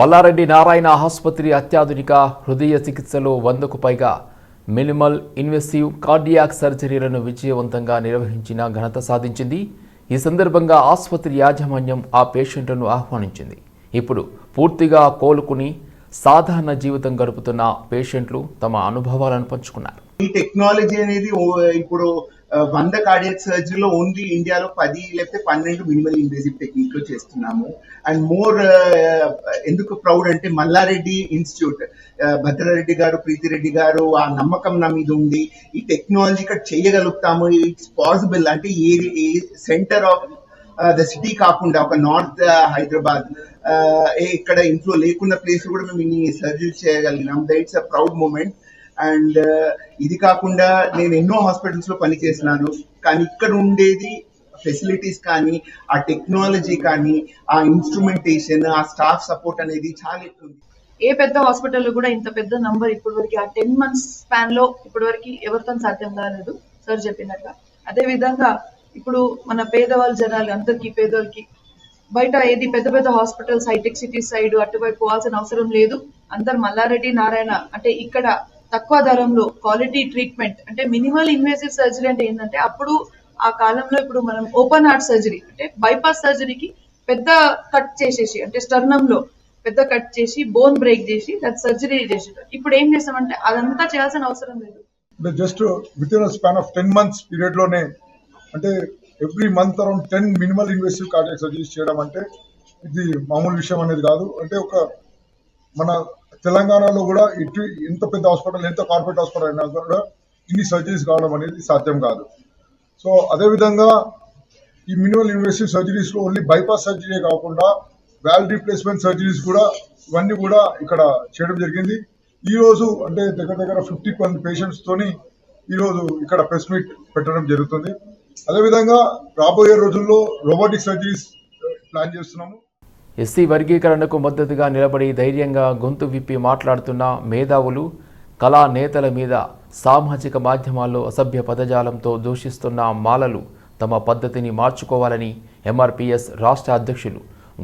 పల్లారెడ్డి నారాయణ ఆసుపత్రి అత్యాధునిక హృదయ చికిత్సలో వందకు పైగా మినిమల్ ఇన్వెసివ్ కార్డియాక్ సర్జరీలను విజయవంతంగా నిర్వహించిన ఘనత సాధించింది. ఈ సందర్భంగా ఆసుపత్రి యాజమాన్యం ఆ పేషెంట్లను ఆహ్వానించింది. ఇప్పుడు పూర్తిగా కోలుకుని సాధారణ జీవితం గడుపుతున్న పేషెంట్లు తమ అనుభవాలను పంచుకున్నారు. ఈ టెక్నాలజీ అనేది ఇప్పుడు వంద కార్డియక్ సర్జరీలో ఓన్లీ ఇండియాలో పది లేకపోతే పన్నెండు మినిమల్ ఇన్వేజివ్ టెక్నిక్లో చేస్తున్నాము. అండ్ మోర్ ఎందుకు ప్రౌడ్ అంటే మల్లారెడ్డి ఇన్స్టిట్యూట్ భద్రారెడ్డి గారు ప్రీతిరెడ్డి గారు ఆ నమ్మకం నా మీద ఉంది. ఈ టెక్నాలజీ ఇక్కడ చేయగలుగుతాము. ఇట్స్ పాసిబుల్ అంటే a centre of the city కాకుండా ఒక నార్త్ హైదరాబాద్ ఇక్కడ ఇంట్లో లేకున్న ప్లేస్ కూడా మేము ఇన్ని surgery చేయగలిగినాం. That's a proud moment and ఇది కాకుండా నేను ఎన్నో హాస్పిటల్స్లో పనిచేసినాను కానీ ఇక్కడ ఉండేది ఫెసిలిటీస్ కానీ ఆ టెక్నాలజీ కానీ ఆ ఇన్స్ట్రుమెంటేషన్ ఆ స్టాఫ్ సపోర్ట్ అనేది చాలా ఎక్కువ ఉంది. ఏ పెద్ద హాస్పిటల్ కూడా ఇంత పెద్ద నంబర్ ఇప్పటి వరకు ఆ టెన్ మంత్స్ స్పాన్లో ఇప్పటి వరకు ఎవరితో సాధ్యం కాలేదు సార్ చెప్పినట్టుగా. అదే విధంగా ఇప్పుడు మన పేదవాళ్ళ జనాలు అందరికి పేదవాళ్ళకి బయట ఏది పెద్ద పెద్ద హాస్పిటల్స్ హైటెక్ సిటీ సైడ్ అటువైపు పోవాల్సిన అవసరం లేదు. అందరు మల్లారెడ్డి నారాయణ అంటే ఇక్కడ తక్కువ ధరంలో క్వాలిటీ ట్రీట్మెంట్ అంటే మినిమల్ ఇన్వేసివ్ సర్జరీ అంటే ఏంటంటే అప్పుడు ఆ కాలంలో ఇప్పుడు మనం ఓపెన్ హార్ట్ సర్జరీ అంటే బైపాస్ సర్జరీకి పెద్ద కట్ చేసేసి అంటే స్టర్నంలో పెద్ద కట్ చేసి బోన్ బ్రేక్ చేసి దాని సర్జరీ చేసేటారు ఇప్పుడు ఏం చేస్తామంటే అదంతా చేయాల్సిన అవసరం లేదు. Just within span of ten months పీరియడ్లోనే అంటే every month around ten minimal invasive cardiac surgeries చేయడం అంటే ఇది మామూలు విషయం అనేది కాదు. అంటే ఒక మన తెలంగాణలో కూడా ఇటు ఎంత పెద్ద హాస్పిటల్ ఎంత కార్పొరేట్ హాస్పిటల్ అయినా కూడా ఇన్ని సర్జరీస్ కావడం అనేది సాధ్యం కాదు. సో అదేవిధంగా ఈ మినిమల్ ఇన్వెసివ్ సర్జరీస్లో ఓన్లీ బైపాస్ సర్జరీ కాకుండా వాల్ రీప్లేస్మెంట్ సర్జరీస్ కూడా ఇవన్నీ కూడా ఇక్కడ చేయడం జరిగింది. ఈ రోజు అంటే దగ్గర దగ్గర ఫిఫ్టీ మంది పేషెంట్స్ తోని ఇక్కడ ప్రెస్ మీట్ పెట్టడం జరుగుతుంది. అదేవిధంగా రాబోయే రోజుల్లో రోబోటిక్ సర్జరీస్ ప్లాన్ చేస్తున్నాము. ఎస్సీ వర్గీకరణకు మద్దతుగా నిలబడి ధైర్యంగా గొంతు విప్పి మాట్లాడుతున్న మేధావులు కళా నేతల మీద సామాజిక మాధ్యమాల్లో అసభ్య పదజాలంతో దూషిస్తున్న మాలలు తమ పద్ధతిని మార్చుకోవాలని ఎంఆర్పిఎస్ రాష్ట్ర అధ్యక్షులు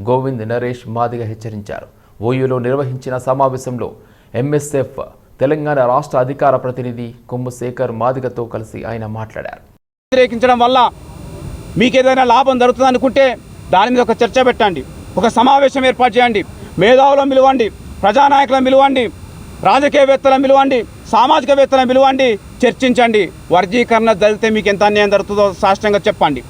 గోవింద్ నరేష్ మాదిగ హెచ్చరించారు. ఓయూలో నిర్వహించిన సమావేశంలో ఎంఎస్ఎఫ్ తెలంగాణ రాష్ట్ర అధికార ప్రతినిధి కొమ్ము శేఖర్ మాదిగతో కలిసి ఆయన మాట్లాడారు. వ్యతిరేకించడం వల్ల మీకు ఏదైనా లాభం జరుగుతుంది అనుకుంటే దాని మీద ఒక చర్చ పెట్టండి. ఒక సమావేశం ఏర్పాటు చేయండి. మేధావులను పిలవండి ప్రజానాయకులను పిలవండి రాజకీయవేత్తలను పిలవండి సామాజికవేత్తలను పిలవండి చర్చించండి. వర్గీకరణ జరిగితే మీకు ఎంత అన్యాయం జరుగుతుందో శాస్త్రంగా చెప్పండి.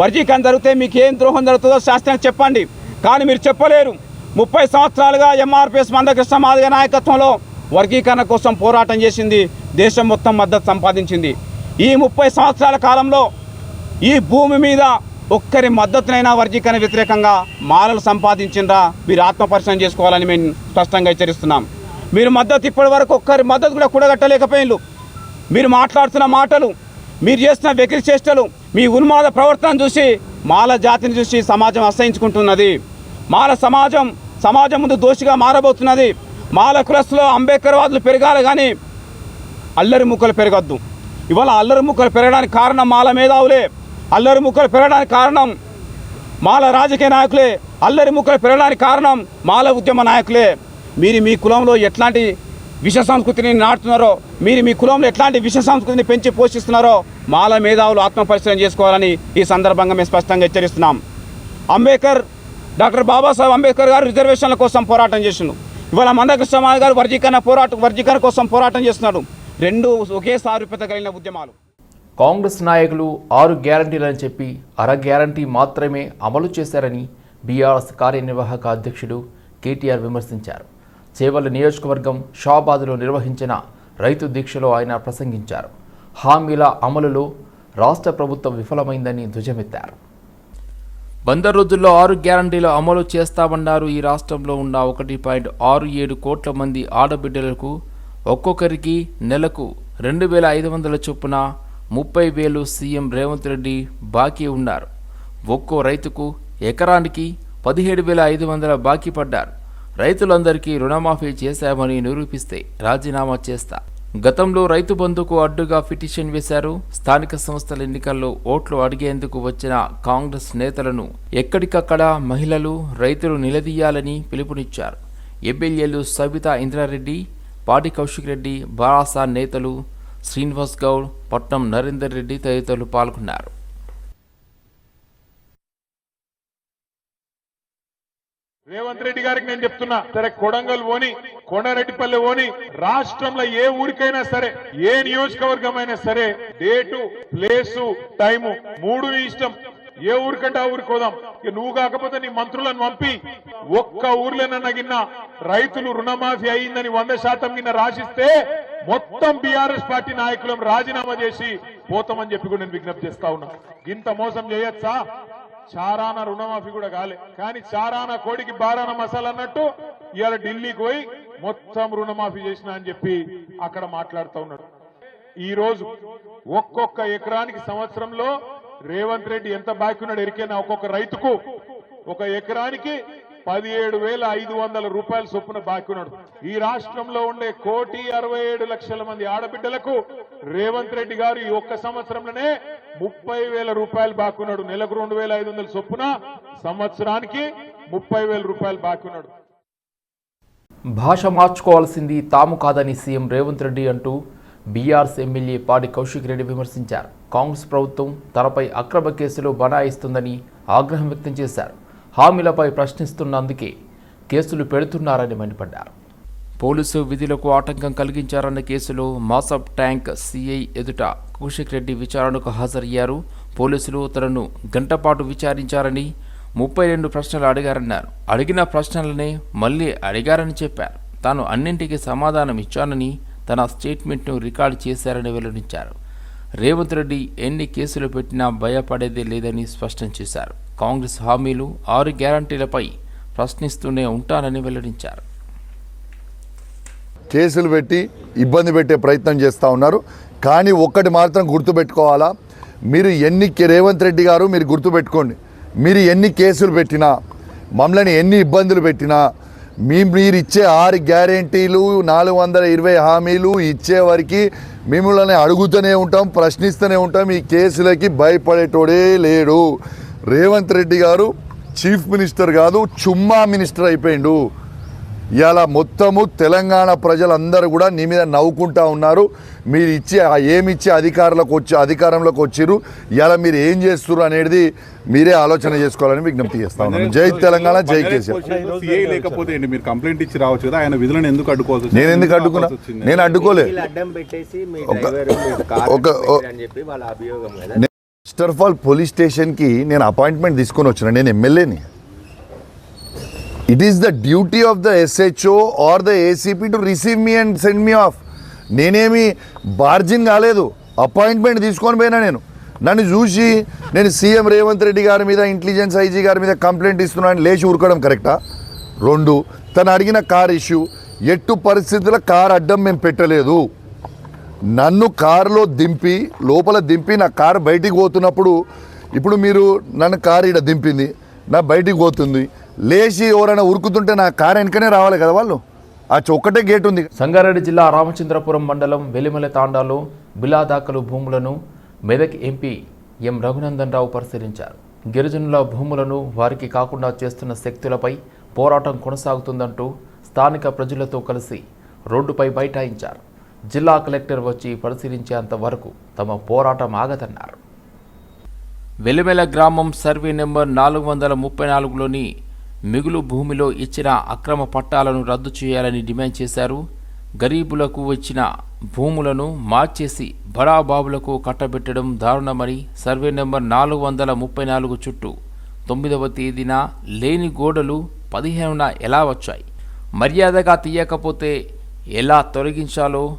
వర్గీకరణ జరిగితే మీకు ఏం ద్రోహం జరుగుతుందో శాస్త్రంగా చెప్పండి. కానీ మీరు చెప్పలేరు. ముప్పై సంవత్సరాలుగా ఎంఆర్పిఎస్ మందకృష్ణ మాదిగ నాయకత్వంలో వర్గీకరణ కోసం పోరాటం చేసింది. దేశం మొత్తం మద్దతు సంపాదించింది. ఈ ముప్పై సంవత్సరాల కాలంలో ఈ భూమి మీద ఒక్కరి మద్దతునైనా వర్గీకరణ వ్యతిరేకంగా మాలలు సంపాదించిండ్రా మీరు ఆత్మపరిశీలన చేసుకోవాలని మేము స్పష్టంగా హెచ్చరిస్తున్నాం. మీరు మద్దతు ఇప్పటి వరకు ఒక్కరి మద్దతు కూడా కూడగట్టలేకపోయిన్లు మీరు మాట్లాడుతున్న మాటలు మీరు చేస్తున్న వెకిలి చేష్టలు మీ ఉన్మాద ప్రవర్తన చూసి మాల జాతిని చూసి సమాజం అసహించుకుంటున్నది. మాల సమాజం సమాజం ముందు దోషిగా మారబోతున్నది. మాల కులస్తులో అంబేద్కర్ వాదులు పెరగాలి కానీ అల్లరి ముక్కలు పెరగద్దు. ఇవాళ అల్లరి ముక్కలు పెరగడానికి కారణం మాల మేధావులే. అల్లరి ముక్కలు పెరగడానికి కారణం మాల రాజకీయ నాయకులే. అల్లరి ముక్కలు పెరగడానికి కారణం మాల ఉద్యమ నాయకులే. మీరు మీ కులంలో ఎట్లాంటి విష సంస్కృతిని నాటుతున్నారో మీరు మీ కులంలో ఎట్లాంటి విష సంస్కృతిని పెంచి పోషిస్తున్నారో మాల మేధావులు ఆత్మపరిశీలన చేసుకోవాలని ఈ సందర్భంగా మేము స్పష్టంగా హెచ్చరిస్తున్నాం. అంబేద్కర్ డాక్టర్ బాబాసాహెబ్ అంబేద్కర్ గారు రిజర్వేషన్ల కోసం పోరాటం చేసిండు. ఇవాళ మందకృష్ణ గారు వర్గీకరణ పోరాటం వర్గీకరణ కోసం పోరాటం చేస్తున్నాడు. రెండు ఒకే సారూప్యత కలిగిన ఉద్యమాలు. కాంగ్రెస్ నాయకులు ఆరు గ్యారంటీలని చెప్పి అర గ్యారంటీ మాత్రమే అమలు చేశారని బీఆర్ఎస్ కార్యనిర్వాహక అధ్యక్షుడు కేటీఆర్ విమర్శించారు. చేవల్లి నియోజకవర్గం షాబాద్లో నిర్వహించిన రైతు దీక్షలో ఆయన ప్రసంగించారు. హామీల అమలులో రాష్ట్ర ప్రభుత్వం విఫలమైందని ధ్వజమెత్తారు. బందర్ రోజుల్లో ఆరు గ్యారంటీలు అమలు చేస్తామన్నారు. ఈ రాష్ట్రంలో ఉన్న ఒకటి పాయింట్ ఆరు ఏడు కోట్ల మంది ఆడబిడ్డలకు ఒక్కొక్కరికి నెలకు రెండు వేల ఐదు వందల చొప్పున ముప్పై వేలు సీఎం రేవంత్ రెడ్డి బాకీ ఉన్నారు. ఒక్కో రైతుకు ఎకరానికి పదిహేడు వేల ఐదు వందల బాకీ పడ్డారు. రైతులందరికీ రుణమాఫీ చేశామని నిరూపిస్తే రాజీనామా చేస్తా. గతంలో రైతు బంధుకు అడ్డుగా పిటిషన్ వేశారు. స్థానిక సంస్థల ఎన్నికల్లో ఓట్లు అడిగేందుకు వచ్చిన కాంగ్రెస్ నేతలను ఎక్కడికక్కడ మహిళలు రైతులు నిలదీయాలని పిలుపునిచ్చారు. ఎమ్మెల్యేలు సబితా ఇంద్రారెడ్డి పాటి కౌశిక్ రెడ్డి బారాసా నేతలు శ్రీనివాస్ గౌడ్ పట్నం నరేందర్ రెడ్డి తదితరులు పాల్గొన్నారు. రేవంత్ రెడ్డి గారికి నేను చెప్తున్నా సరే కొడంగల్ ఓని కొండారెడ్డిపల్లి ఓని రాష్ట్రంలో ఏ ఊరికైనా సరే ఏ నియోజకవర్గమైనా సరే డేటు ప్లేసు టైము మూడు ఇష్టం. ఏ ఊరికంటే ఆ ఊరికి పోదాం. ఇక నువ్వు కాకపోతే నీ మంత్రులను పంపి ఒక్క ఊర్లోనన్నా గిన్న రైతులు రుణమాఫీ అయిందని వంద శాతం గిన్న రాసిస్తే మొత్తం బీఆర్ఎస్ పార్టీ నాయకులను రాజీనామా చేసి పోతామని చెప్పి కూడా నేను విజ్ఞప్తి చేస్తా ఉన్నా. ఇంత మోసం చేయొచ్చా? చారాన రుణమాఫీ కూడా కాలే. కానీ చారాన కోడికి బారాన మసాలా అన్నట్టు ఇవాళ ఢిల్లీకి పోయి మొత్తం రుణమాఫీ చేసిన అని చెప్పి అక్కడ మాట్లాడుతూ ఉన్నాడు. ఈ రోజు ఒక్కొక్క ఎకరానికి సంవత్సరంలో రేవంత్ రెడ్డి ఎంత బాకీ ఉన్నాడు? ఎరికైనా ఒక్కొక్క రైతుకు? ఒక ఎకరానికి పదిహేడు వేల ఐదు వందల రూపాయల చొప్పున బాకీ ఉన్నాడు. ఈ రాష్ట్రంలో ఉండే కోటి అరవై ఏడు లక్షల మంది ఆడబిడ్డలకు రేవంత్ రెడ్డి గారు ఈ ఒక్క సంవత్సరంలోనే ముప్పై వేల రూపాయలు బాకీ ఉన్నాడు. నెలకు రెండు వేల ఐదు వందల చొప్పున సంవత్సరానికి ముప్పై వేల రూపాయలు బాకీ ఉన్నాడు. భాష మార్చుకోవాల్సింది తాము కాదని సీఎం రేవంత్ రెడ్డి అంటూ బీఆర్ఎస్ ఎమ్మెల్యే పాడి కౌశిక్ రెడ్డి విమర్శించారు. కాంగ్రెస్ ప్రభుత్వం తనపై అక్రమ కేసులు బనాయిస్తుందని ఆగ్రహం వ్యక్తం చేశారు. హామీలపై ప్రశ్నిస్తున్నందుకే కేసులు పెడుతున్నారని మండిపడ్డారు. పోలీసు విధులకు ఆటంకం కలిగించారన్న కేసులో మాసప్ ట్యాంక్ సిఐ ఎదుట కౌశిక్ రెడ్డి విచారణకు హాజరయ్యారు. పోలీసులు తనను గంటపాటు విచారించారని ముప్పై రెండు ప్రశ్నలు అడిగారన్నారు. అడిగిన ప్రశ్నలనే మళ్ళీ అడిగారని చెప్పారు. తాను అన్నింటికీ సమాధానం ఇచ్చానని తన స్టేట్మెంట్ను రికార్డు చేశారని వెల్లడించారు. రేవంత్ రెడ్డి ఎన్ని కేసులు పెట్టినా భయపడేదే లేదని స్పష్టం చేశారు. కాంగ్రెస్ హామీలు ఆరు గ్యారంటీలపై ప్రశ్నిస్తూనే ఉంటానని వెల్లడించారు. కేసులు పెట్టి ఇబ్బంది పెట్టే ప్రయత్నం చేస్తూ ఉన్నారు. కానీ ఒక్కటి మాత్రం గుర్తుపెట్టుకోవాలా? మీరు ఎన్ని రేవంత్ రెడ్డి గారు మీరు గుర్తుపెట్టుకోండి. మీరు ఎన్ని కేసులు పెట్టినా మమ్మల్ని ఎన్ని ఇబ్బందులు పెట్టినా మీ మీరు ఇచ్చే ఆరు గ్యారెంటీలు నాలుగు వందల ఇరవై హామీలు ఇచ్చే మిమ్మల్ని అడుగుతూనే ఉంటాం ప్రశ్నిస్తూనే ఉంటాం. ఈ కేసులకి భయపడేటోడే లేడు. రేవంత్ రెడ్డి గారు చీఫ్ మినిస్టర్ కాదు చుమ్మా మినిస్టర్ అయిపోయిండు. ఇవాళ మొత్తము తెలంగాణ ప్రజలందరూ కూడా నీ మీద నవ్వుకుంటా ఉన్నారు. మీరు ఇచ్చే ఆ ఏమి ఇచ్చే అధికారులకు వచ్చి అధికారంలోకి వచ్చిర్రు. ఇవాళ మీరు ఏం చేస్తున్నారు అనేది మీరే ఆలోచన చేసుకోవాలని విజ్ఞప్తి చేస్తా ఉన్నాను జై తెలంగాణ జై కేసీఆర్. లేకపోతే మీరు కంప్లైంట్ ఇచ్చి రావచ్చు కదా. ఆయన విధులను ఎందుకు అడ్డుకోవాల్సి వచ్చింది? నేను ఎందుకు అడ్డుకున్నా? నేను అడ్డుకోలే. వీళ్ళు అడ్డం పెట్టేసి మీ ఒక- స్టర్ఫాల్ ఆల్ పోలీస్ స్టేషన్కి నేను అపాయింట్మెంట్ తీసుకొని వచ్చిన నేను ఎమ్మెల్యేని it is the duty of the SHO or the ACP to receive me and send me off నేనేమి బార్జిన్ కాలేదు అపాయింట్మెంట్ తీసుకొని పోయినా నేను. నన్ను చూసి నేను సీఎం రేవంత్ రెడ్డి గారి మీద ఇంటెలిజెన్స్ ఐజీ గారి మీద కంప్లైంట్ ఇస్తున్నాను లేచి ఊరుకోవడం కరెక్టా రెండు తను అడిగిన కార్ ఇష్యూ ఎట్టు పరిస్థితుల్లో కార్ అడ్డం మేము పెట్టలేదు. నన్ను కారులో దింపి లోపల దింపి నా కారు బయటికి పోతున్నప్పుడు ఇప్పుడు మీరు నన్ను కారు ఇక్కడ దింపింది నా బయటికి పోతుంది. లేచి ఎవరైనా ఉరుకుతుంటే నా కారు వెనకనే రావాలి కదా వాళ్ళు? ఆ చొక్కటే గేట్ ఉంది. సంగారెడ్డి జిల్లా రామచంద్రపురం మండలం వెలిమల తాండాలో బిలా దాఖలు భూములను మెదక్ ఎంపీ ఎం రఘునందన్ రావు పరిశీలించారు. గిరిజనుల భూములను వారికి కాకుండా చేస్తున్న శక్తులపై పోరాటం కొనసాగుతుందంటూ స్థానిక ప్రజలతో కలిసి రోడ్డుపై బైఠాయించారు. జిల్లా కలెక్టర్ వచ్చి పరిశీలించేంత వరకు తమ పోరాటం ఆగదన్నారు. వెలిమెల గ్రామం సర్వే నెంబర్ నాలుగు వందల ముప్పై నాలుగులోని మిగులు భూమిలో ఇచ్చిన అక్రమ పట్టాలను రద్దు చేయాలని డిమాండ్ చేశారు. గరీబులకు వచ్చిన భూములను మార్చేసి బడాబాబులకు కట్టబెట్టడం దారుణమని సర్వే నెంబర్ నాలుగు వందల ముప్పై నాలుగు చుట్టూ తొమ్మిదవ తేదీన లేని గోడలు పదిహేనున ఎలా వచ్చాయి? మర్యాదగా తీయకపోతే ఎలా తొలగించాలో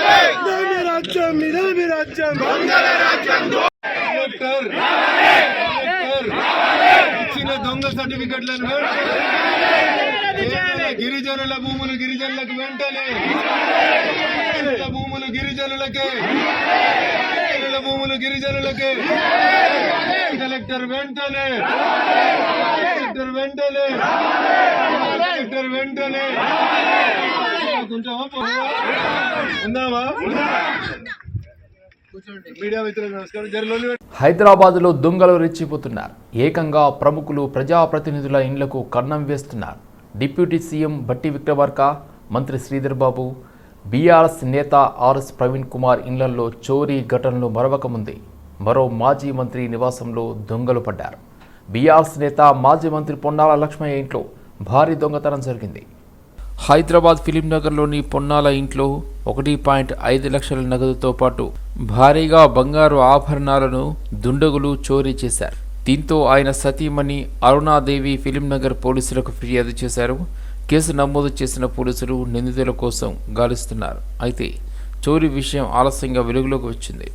ఇచ్చిన దొంగ సర్టిఫికెట్లను గిరిజనుల భూములు గిరిజనులకు వెంటనే భూములు గిరిజనులకే గిరిజనుల భూములు గిరిజనులకే కలెక్టర్ వెంటనే కలెక్టర్ వెంటనే కలెక్టర్ వెంటనే కొంచెమా పోవా? హైదరాబాద్లో దొంగలు రెచ్చిపోతున్నారు. ఏకంగా ప్రముఖులు ప్రజాప్రతినిధుల ఇండ్లకు కన్నం వేస్తున్నారు. డిప్యూటీ సీఎం భట్టి విక్రమార్క మంత్రి శ్రీధర్ బాబు బీఆర్ఎస్ నేత ఆర్ఎస్ ప్రవీణ్ కుమార్ ఇండ్లలో చోరీ ఘటనలు మరవకముందే మరో మాజీ మంత్రి నివాసంలో దొంగలు పడ్డారు. బీఆర్ఎస్ నేత మాజీ మంత్రి పొన్నాల లక్ష్మయ్య ఇంట్లో భారీ దొంగతనం జరిగింది. హైదరాబాద్ ఫిలింనగర్లోని పొన్నాల ఇంట్లో ఒకటి పాయింట్ ఐదు లక్షల నగదుతో పాటు భారీగా బంగారు ఆభరణాలను దుండగులు చోరీ చేశారు. దీంతో ఆయన సతీమణి అరుణాదేవి ఫిలింనగర్ పోలీసులకు ఫిర్యాదు చేశారు. కేసు నమోదు చేసిన పోలీసులు నిందితుల కోసం గాలిస్తున్నారు. అయితే చోరీ విషయం ఆలస్యంగా వెలుగులోకి వచ్చింది.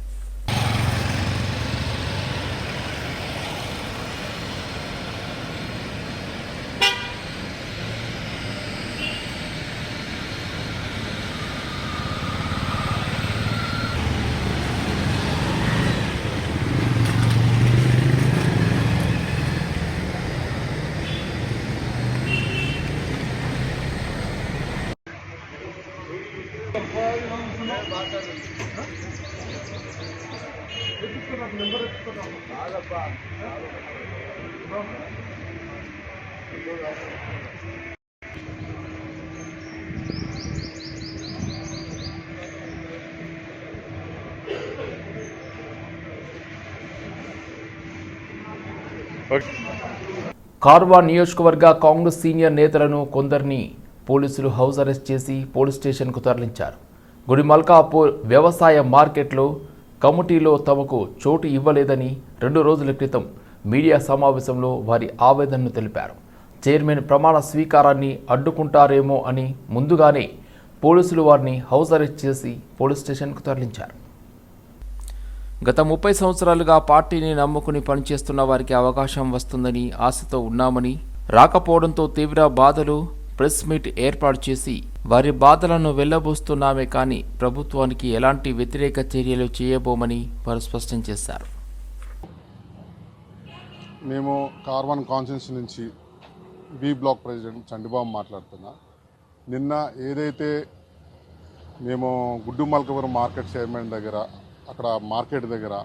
కార్వా నియోజకవర్గ కాంగ్రెస్ సీనియర్ నేతలను కొందరిని పోలీసులు హౌస్ అరెస్ట్ చేసి పోలీస్ స్టేషన్కు తరలించారు. గుడిమల్కాపూర్ వ్యవసాయ మార్కెట్లో కమిటీలో తమకు చోటు ఇవ్వలేదని రెండు రోజుల క్రితం మీడియా సమావేశంలో వారి ఆవేదనను తెలిపారు. చైర్మన్ ప్రమాణ స్వీకారాన్ని అడ్డుకుంటారేమో అని ముందుగానే పోలీసులు వారిని హౌస్ అరెస్ట్ చేసి పోలీస్ స్టేషన్కు తరలించారు. గత ముప్పై సంవత్సరాలుగా పార్టీని నమ్ముకుని పనిచేస్తున్న వారికి అవకాశం వస్తుందని ఆశతో ఉన్నామని రాకపోవడంతో తీవ్ర బాధలు ప్రెస్ మీట్ ఏర్పాటు చేసి వారి బాధలను వెళ్ళబోస్తున్నామే కానీ ప్రభుత్వానికి ఎలాంటి వ్యతిరేక చర్యలు చేయబోమని వారు స్పష్టం చేశారు. మేము కార్వన్ కాన్స్టిట్యూన్సీ నుంచి బి బ్లాక్ ప్రెసిడెంట్ చండిబాబు మాట్లాడుతున్నా. నిన్న ఏదైతే మేము గుడ్డు మల్కపురం మార్కెట్ చైర్మన్ దగ్గర అక్కడ మార్కెట్ దగ్గర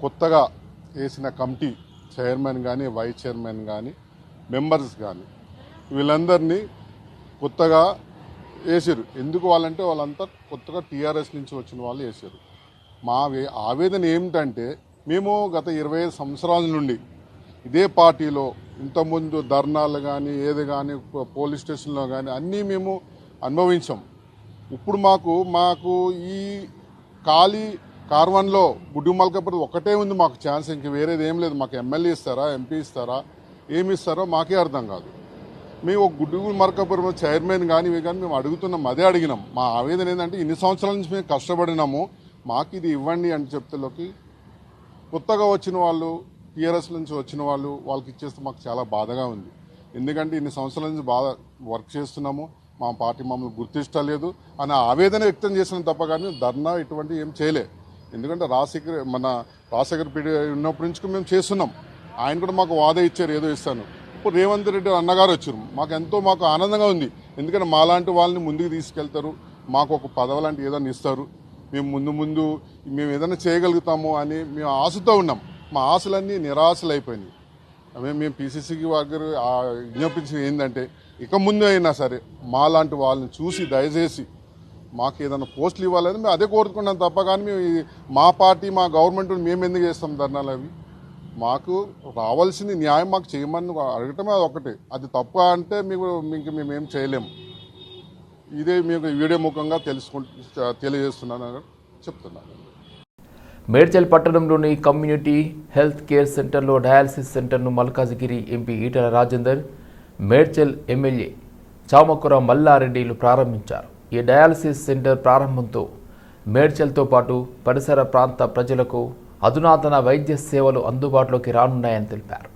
కొత్తగా వేసిన కమిటీ చైర్మన్ కానీ వైస్ చైర్మన్ కానీ మెంబర్స్ కానీ వీళ్ళందరినీ కొత్తగా వేసారు. ఎందుకు వాళ్ళంటే వాళ్ళంతా కొత్తగా టీఆర్ఎస్ నుంచి వచ్చిన వాళ్ళు వేసారు. మా వే- ఆవేదన ఏమిటంటే మేము గత ఇరవై ఐదు సంవత్సరాల నుండి ఇదే పార్టీలో ఇంతకుముందు ధర్నాలు కానీ ఏది కానీ పోలీస్ స్టేషన్లో కానీ అన్నీ మేము అనుభవించాం. ఇప్పుడు మాకు మాకు ఈ ఖాళీ కార్వన్లో గుడ్డు మల్కపతి ఒకటే ఉంది మాకు ఛాన్స్ ఇంక వేరేది ఏం లేదు. మాకు ఎమ్మెల్యే ఇస్తారా ఎంపీ ఇస్తారా ఏమి ఇస్తారో మాకే అర్థం కాదు. మేము ఒక గుడ్డు మల్కపురం చైర్మన్ కానీ ఇవి కానీ మేము అడుగుతున్నాం అదే అడిగినాం. మా ఆవేదన ఏంటంటే ఇన్ని సంవత్సరాల నుంచి మేము కష్టపడినాము మాకు ఇది ఇవ్వండి అని చెప్తలోకి కొత్తగా వచ్చిన వాళ్ళు టీఆర్ఎస్ నుంచి వచ్చిన వాళ్ళు వాళ్ళకి ఇచ్చేస్తే మాకు చాలా బాధగా ఉంది. ఎందుకంటే ఇన్ని సంవత్సరాల నుంచి బాగా వర్క్ చేస్తున్నాము మా పార్టీ మమ్మల్ని గుర్తించలేదు అనే ఆవేదన వ్యక్తం చేసిన తప్ప కానీ ధర్నా ఇటువంటి ఏం చేయలేదు ఎందుకంటే రాజశేఖర్ మన రాజశేఖర్ పీడి ఉన్నప్పటి నుంచి మేము చేస్తున్నాం. ఆయన కూడా మాకు వాదా ఇచ్చారు ఏదో ఇస్తాను. ఇప్పుడు రేవంత్ రెడ్డి అన్నగారు వచ్చారు. మాకు ఎంతో మాకు ఆనందంగా ఉంది. ఎందుకంటే మాలాంటి వాళ్ళని ముందుకు తీసుకెళ్తారు. మాకు ఒక పదవి లాంటి ఏదైనా ఇస్తారు. మేము ముందు ముందు మేము ఏదైనా చేయగలుగుతాము అని మేము ఆశతో ఉన్నాం. మా ఆశలన్నీ నిరాశలు అయిపోయినాయి. మేము మేము పీసీసీకి దగ్గర ఆ విజ్ఞాపించింది ఏంటంటే ఇక ముందు అయినా సరే మాలాంటి వాళ్ళని చూసి దయచేసి మాకు ఏదైనా పోస్టులు ఇవ్వాలని మేము అదే కోరుకున్నాం తప్ప కానీ మేము మా పార్టీ మా గవర్నమెంట్ మేము ఎందుకు చేస్తాం ధర్నాలు అవి? మాకు రావాల్సింది న్యాయం మాకు చేయమని అడగటమే అది ఒకటే. అది తప్ప అంటే మీకు మీకు మేమేం చేయలేము. ఇదే మీకు వీడియో ముఖంగా తెలుసుకుంటు తెలియజేస్తున్నాను చెప్తున్నాను. మేడ్చల్ పట్టణంలోని కమ్యూనిటీ హెల్త్ కేర్ సెంటర్లో డయాలసిస్ సెంటర్ను మల్కాజ్గిరి ఎంపీ ఈటల రాజేందర్ మేడ్చల్ ఎమ్మెల్యే చామకుర మల్లారెడ్డిలు ప్రారంభించారు. ఈ డయాలసిస్ సెంటర్ ప్రారంభంతో మేడ్చల్తో పాటు పరిసర ప్రాంత ప్రజలకు అధునాతన వైద్య సేవలు అందుబాటులోకి రానున్నాయని తెలిపారు.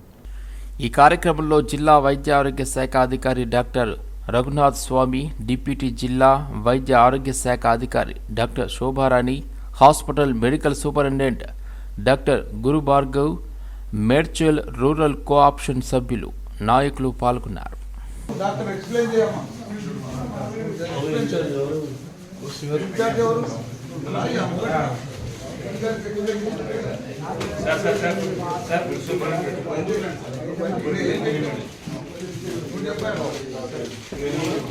ఈ కార్యక్రమంలో జిల్లా వైద్య ఆరోగ్య శాఖ అధికారి డాక్టర్ రఘునాథ్ స్వామి డిప్యూటీ జిల్లా వైద్య ఆరోగ్య శాఖ అధికారి doctor Shobharani hospital medical superintendent doctor Guru Bhargav Medchal rural cooption సభ్యులు నాయకులు పాల్గొన్నారు. డాక్టర్ ఎక్స్ప్లెయిన్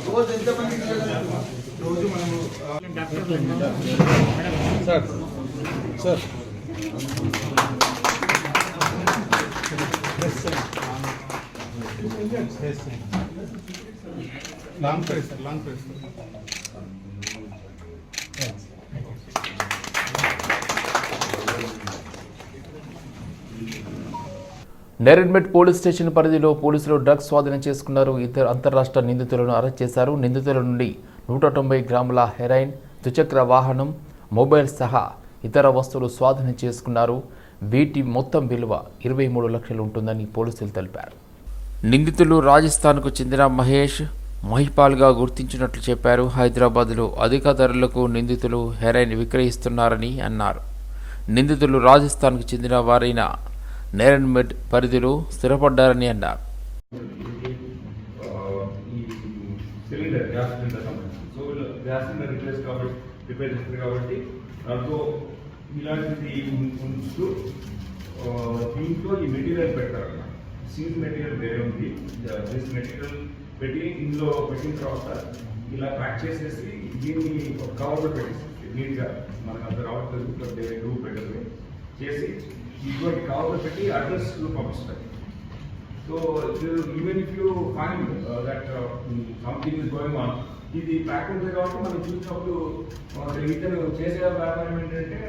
రోజు ఎంతమంది రోజు మనము sir sir long press sir long press Neredmet police station పరిధిలో పోలీసులు డ్రగ్స్ స్వాధీనం చేసుకున్నారు. ఇతర అంతరాష్ట్ర నిందితులను అరెస్ట్ చేశారు. నిందితుల నుండి నూట తొంభై గ్రాముల హెరైన్ ద్విచక్ర వాహనం మొబైల్ సహా ఇతర వస్తువులు స్వాధీనం చేసుకున్నారు. వీటి మొత్తం విలువ ఇరవై మూడు లక్షలు ఉంటుందని పోలీసులు తెలిపారు. నిందితులు రాజస్థాన్కు చెందిన మహేష్ మహిపాల్గా గుర్తించినట్లు చెప్పారు. హైదరాబాద్లో అధిక ధరలకు నిందితులు హెరైన్ విక్రయిస్తున్నారని అన్నారు. నిందితులు రాజస్థాన్కు చెందిన వారైన నేరన్మెడ్ పరిధిలో స్థిరపడ్డారని అన్నారు. ఈ సిలిండర్ గ్యాస్ సిలిండర్ సో వీళ్ళు గ్యాస్ సిలిండర్ రిప్లేస్ కాబట్టి రిపేర్ చేస్తారు కాబట్టి దాంతో ఇలాంటిది ఉంచుతూ దీంట్లో ఈ మెటీరియల్ పెడతారు అన్నమాట సీజ్ మెటీరియల్ వేరే ఉంది. దిస్ మెటీరియల్ పెట్టి ఇందులో పెట్టిన తర్వాత ఇలా ప్యాక్ చేసేసి దీన్ని ఒక కవర్లో పెట్టేసి నీట్గా మనకు అంత రావట్లేదు గ్రూప్ పెట్టదు చేసి ఇటువంటి కావాలి పెట్టి అడ్రస్ పంపిస్తారు. So even if you you that something is going on ఇది ప్యాక్ ఉంటుంది కాబట్టి మనం చూసినప్పుడు ఇతను చేసే వ్యాపారం ఏంటంటే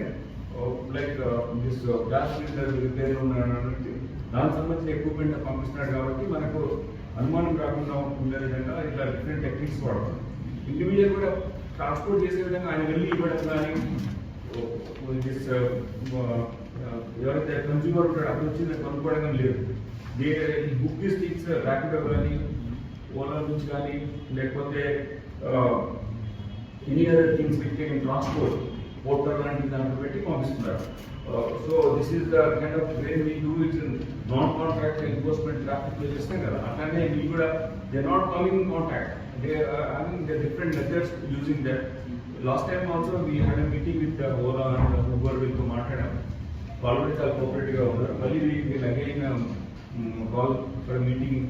like this gas cylinder repair ఉన్నది దానికి సంబంధించిన ఎక్విప్మెంట్ పంపిస్తున్నాడు కాబట్టి మనకు అనుమానం రాకుండా ఉండే విధంగా ఇట్లా డిఫరెంట్ టెక్నిక్స్ వాడతాం ఇండివిజువల్ కూడా ట్రాన్స్పోర్ట్ చేసే విధంగా ఆయన వెళ్ళి ఇవ్వడం కానీ దిస్ ఎవరైతే కన్స్యూమర్ ఉంటాడో అక్కడ వచ్చి కొనుక్కోవడం లేదు. దే ఈ బుక్ దిస్ థింగ్స్ ర్యాపిడో కానీ ఓలా నుంచి కానీ లేకపోతే any other things within transport portal లాంటి దాంట్లో పెట్టి పంపిస్తున్నారు. So this is the kind of way we do it non contact enforcement traffic చేస్తాం కదా అట్లానే మీ కూడా they not coming contact they I mean they different methods using that last time also we had a meeting with Ola and Uber వీళ్ళతో మాట్లాడాము వాళ్ళు కూడా చాలా కోఆపరేటివ్గా ఉన్నారు మళ్ళీ వీళ్ళు అగైన్ కాల్ ఫర్ మీటింగ్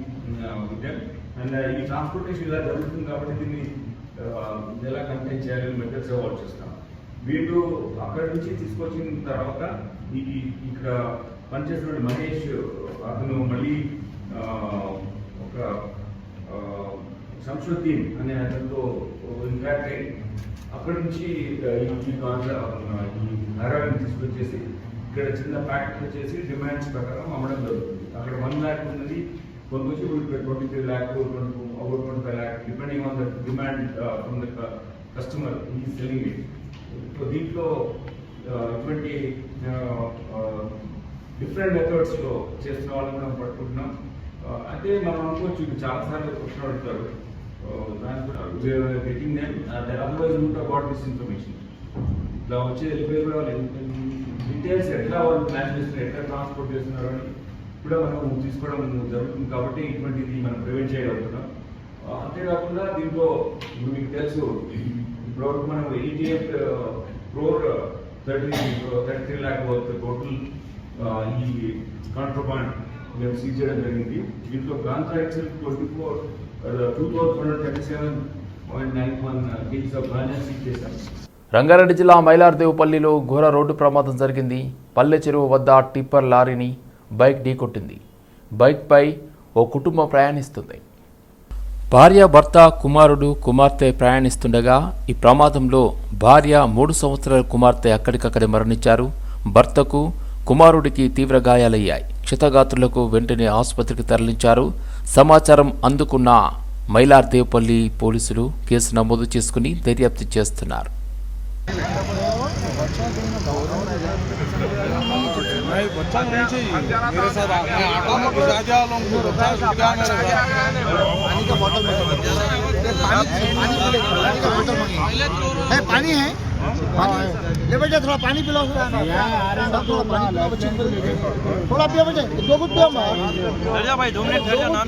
ఉంటాం అండ్ ఈ ట్రాన్స్పోర్టేషన్ ఇలా జరుగుతుంది కాబట్టి దీన్ని ఎలా కంటైన్ చేయాలని మెథడ్స్ వాచ్ చేస్తాం వీళ్ళు అక్కడి నుంచి తీసుకొచ్చిన తర్వాత ఈ ఇక్కడ పనిచేస్తున్న మహేష్ అతను మళ్ళీ ఒక uh, అనే అతనితో ఇంట్రాక్ట్ అయ్యి అక్కడి నుంచి ఈ ఈ తీసుకొచ్చేసి ఇక్కడ చిన్న ప్యాకెట్ చేసి డిమాండ్స్ ప్రకారం అమ్మడం జరుగుతుంది. అక్కడ వన్ ల్యాక్ ఉన్నది కొంతొచ్చి twenty three lakh twenty over twenty five lakh depending on the demand from the customer ఈ సెల్లింగ్ ఇట్ సో దీంట్లో uh, ఇటువంటి uh, uh, డిఫరెంట్ మెథడ్స్లో చేస్తున్న వాళ్ళని మనం పట్టుకుంటున్నాం. Uh, అయితే మనం అనుకోవచ్చు ఇది చాలాసార్లు క్వశ్చన్ అడుగుతారు. Getting name otherwise route about this information ఇట్లా వచ్చే వెళ్ళిపోయి కూడా వాళ్ళు డీటెయిల్స్ ఎట్లా వాళ్ళు ప్లాన్ చేస్తున్నారు ఎట్లా ట్రాన్స్పోర్ట్ చేస్తున్నారు అని కూడా మనం తీసుకోవడం జరుగుతుంది. కాబట్టి ఇటువంటిది మనం ప్రివెంట్ చేయగలుగుతున్నాం. అంతేకాకుండా దీంట్లో ఇప్పుడు మీకు తెలుసు ఇప్పటివరకు మనం eighty eight crore thirty thirty three lakh total ఈ కాంట్రోబాండ్ మేము సీజ్ చేయడం జరిగింది. దీంట్లో ganja XL twenty four two thousand hundred thirty seven point nine one kgs of ganja seize చేశాం రంగారెడ్డి జిల్లా మైలార్దేవుపల్లిలో ఘోర రోడ్డు ప్రమాదం జరిగింది. పల్లె చెరువు వద్ద టిప్పర్ లారీని బైక్ ఢీకొట్టింది. బైక్పై ఓ కుటుంబం ప్రయాణిస్తుంది. భార్య భర్త కుమారుడు కుమార్తె ప్రయాణిస్తుండగా ఈ ప్రమాదంలో భార్య మూడు సంవత్సరాల కుమార్తె అక్కడికక్కడే మరణించారు. భర్తకు కుమారుడికి తీవ్ర గాయాలయ్యాయి. క్షతగాత్రులకు వెంటనే ఆసుపత్రికి తరలించారు. సమాచారం అందుకున్న మైలార్దేవుపల్లి పోలీసులు కేసు నమోదు చేసుకుని దర్యాప్తు చేస్తున్నారు. नहीं बच्चा नहीं चाहिए मेरे साथ घुसा दिया लोग को पानी का बोतल पानी पानी का बोतल है पानी है ले बेटे थोड़ा पानी पिलाओ थोड़ा पियो बेटे दो गुट पियो भाई दो मिनट जा। नाम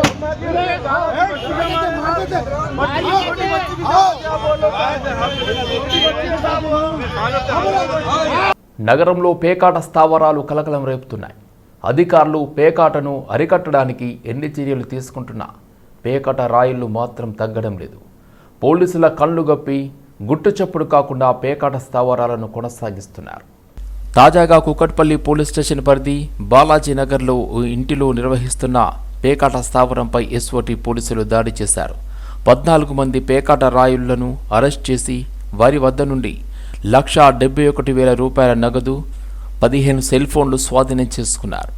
నగరంలో పేకాట స్థావరాలు కలకలం రేపుతున్నాయి. అధికారులు పేకాటను అరికట్టడానికి ఎన్ని చర్యలు తీసుకుంటున్నా పేకాట రాయిళ్ళు మాత్రం తగ్గడం లేదు. పోలీసుల కళ్ళు గప్పి గుట్టు చప్పుడు కాకుండా పేకాట స్థావరాలను కొనసాగిస్తున్నారు. తాజాగా కుకట్పల్లి పోలీస్ స్టేషన్ పరిధి బాలాజీ నగర్లో ఓ ఇంటిలో నిర్వహిస్తున్న పేకాట స్థావరంపై ఎస్ఓటి పోలీసులు దాడి చేశారు. పద్నాలుగు మంది పేకాట రాయుళ్ళను అరెస్ట్ చేసి వారి వద్ద నుండి లక్ష డెబ్బై ఒకటి వేల రూపాయల నగదు పదిహేను సెల్ ఫోన్లు స్వాధీనం చేసుకున్నారు.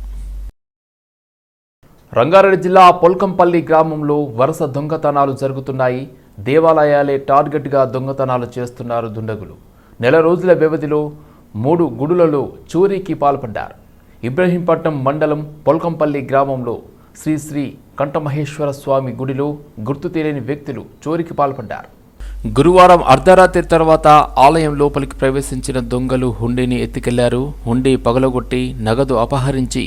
రంగారెడ్డి జిల్లా పొల్కంపల్లి గ్రామంలో వరుస దొంగతనాలు జరుగుతున్నాయి. దేవాలయాలే టార్గెట్గా దొంగతనాలు చేస్తున్నారు దుండగులు. నెల రోజుల వ్యవధిలో మూడు గుడులలో చోరీకి పాల్పడ్డారు. ఇబ్రహీంపట్నం మండలం పొల్కంపల్లి గ్రామంలో శ్రీ శ్రీ కంఠమహేశ్వర స్వామి గుడిలో గుర్తు తెలియని వ్యక్తులు చోరికి పాల్పడ్డారు. గురువారం అర్ధరాత్రి తర్వాత ఆలయం లోపలికి ప్రవేశించిన దొంగలు హుండీని ఎత్తుకెళ్ళారు. హుండీ పగలగొట్టి నగదు అపహరించి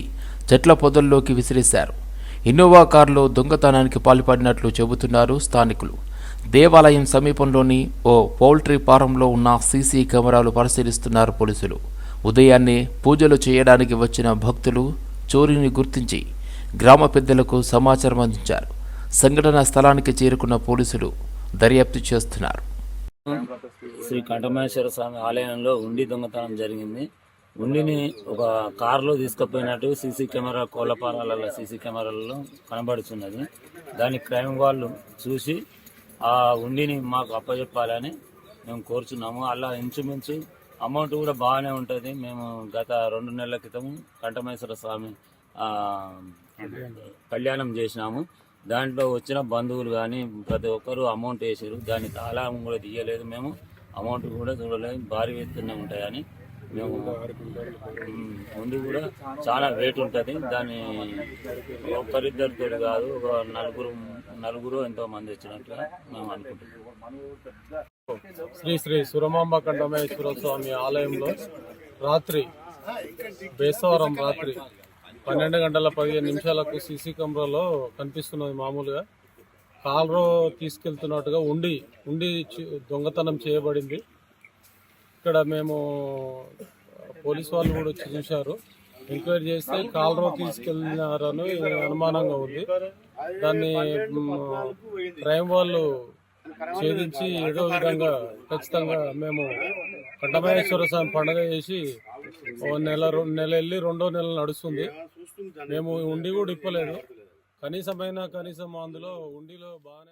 చెట్ల పొదల్లోకి విసిరేశారు. ఇన్నోవా కారులో దొంగతనానికి పాల్పడినట్లు చెబుతున్నారు స్థానికులు. దేవాలయం సమీపంలోని ఓ పౌల్ట్రీ ఫారంలో ఉన్న సీసీ కెమెరాలు పరిశీలిస్తున్నారు పోలీసులు. ఉదయాన్నే పూజలు చేయడానికి వచ్చిన భక్తులు చోరీని గుర్తించి గ్రామ పెద్దలకు సమాచారం అందించారు. సంఘటన స్థలానికి చేరుకున్న పోలీసులు దర్యాప్తు చేస్తున్నారు. శ్రీ కంఠమేశ్వర స్వామి ఆలయంలో ఉండి దొంగతనం జరిగింది. ఉండిని ఒక కారులో తీసుకుపోయినట్టు సీసీ కెమెరా కోళ్ళపారాలలో సీసీ కెమెరాలలో కనబడుతున్నది. దాని క్రైమ్ వాళ్ళు చూసి ఆ ఉండిని మాకు అప్పచెప్పాలని మేము కోరుచున్నాము. అలా ఇంచుమించు అమౌంట్ కూడా బాగానే ఉంటుంది. మేము గత రెండు నెలల క్రితం కంఠమేశ్వర స్వామి కళ్యాణం చేసినాము. దాంట్లో వచ్చిన బంధువులు కానీ ప్రతి ఒక్కరు అమౌంట్ వేసారు దాని తాళం కూడా తీయలేదు మేము. అమౌంట్ కూడా చూడలేదు. భారీ ఎత్తున ఉంటాయని మేము ముందు కూడా చాలా రేట్ ఉంటుంది. దాన్ని ఒకరిద్దరితో కాదు ఒక నలుగురు నలుగురు ఎంతో మంది వచ్చినట్లుగా మేము అనుకుంటున్నాం. శ్రీ శ్రీ సురమాంబ కంఠమేశ్వర స్వామి ఆలయంలో రాత్రి బేసవారం రాత్రి పన్నెండు గంటల పదిహేను నిమిషాలకు సీసీ కెమెరాలో కనిపిస్తున్నది మామూలుగా. కాల్రో తీసుకెళ్తున్నట్టుగా ఉండి ఉండి దొంగతనం చేయబడింది. ఇక్కడ మేము పోలీస్ వాళ్ళు కూడా వచ్చి చూశారు. ఎంక్వైరీ చేస్తే కాల్రో తీసుకెళ్ళినారని అనుమానంగా ఉంది. దాన్ని క్రైమ్ వాళ్ళు ఛేదించి ఏదో విధంగా ఖచ్చితంగా మేము కంఠమహేశ్వర స్వామి పండుగ చేసి ఓ నెల రెండు నెల వెళ్ళి రెండో నెల నడుస్తుంది. మేము ఉండి కూడా ఇప్పలేదు కనీసమైన కనీసం అందులో ఉండిలో బాగానే